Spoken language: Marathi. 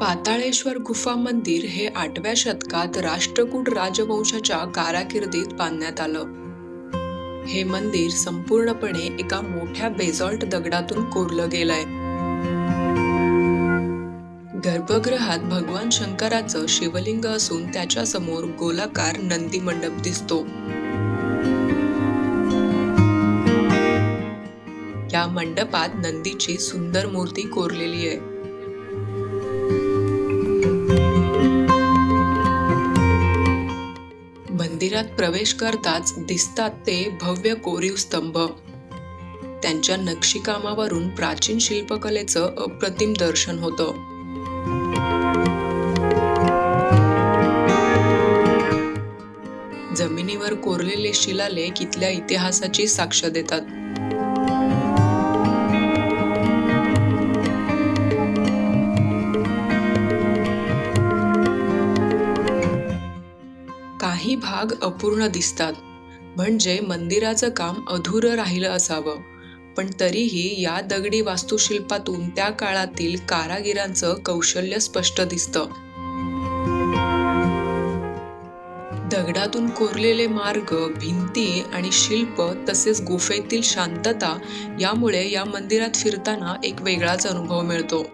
पाताळेश्वर गुफा मंदिर हे आठव्या शतकात राष्ट्रकूट राजवंशाच्या काराकिर्दीत बांधण्यात आलं. हे मंदिर संपूर्णपणे एका मोठ्या बेझॉल्ट दगडातून कोरलं गेलंय. गर्भगृहात भगवान शंकराचं शिवलिंग असून त्याच्यासमोर गोलाकार नंदी मंडप दिसतो. या मंडपात नंदीची सुंदर मूर्ती कोरलेली आहे. मंदिरात प्रवेश करताच दिसतात ते भव्य कोरीव स्तंभ. त्यांच्या नक्षीकामावरून प्राचीन शिल्पकलेचं अप्रतिम दर्शन होतं. जमिनीवर कोरलेले शिलालेख इथल्या इतिहासाची साक्ष देतात. काही भाग अपूर्ण दिसतात. म्हणजे मंदिराचं काम अधुरं राहिलं असावं. पण तरीही या दगडी वास्तुशिल्पातून त्या काळातील कारागिरांचं कौशल्य स्पष्ट दिसतं. दगडातून कोरलेले मार्ग भिंती आणि शिल्प तसेच गुफेतील शांतता यामुळे या मंदिरात फिरताना एक वेगळाच अनुभव मिळतो.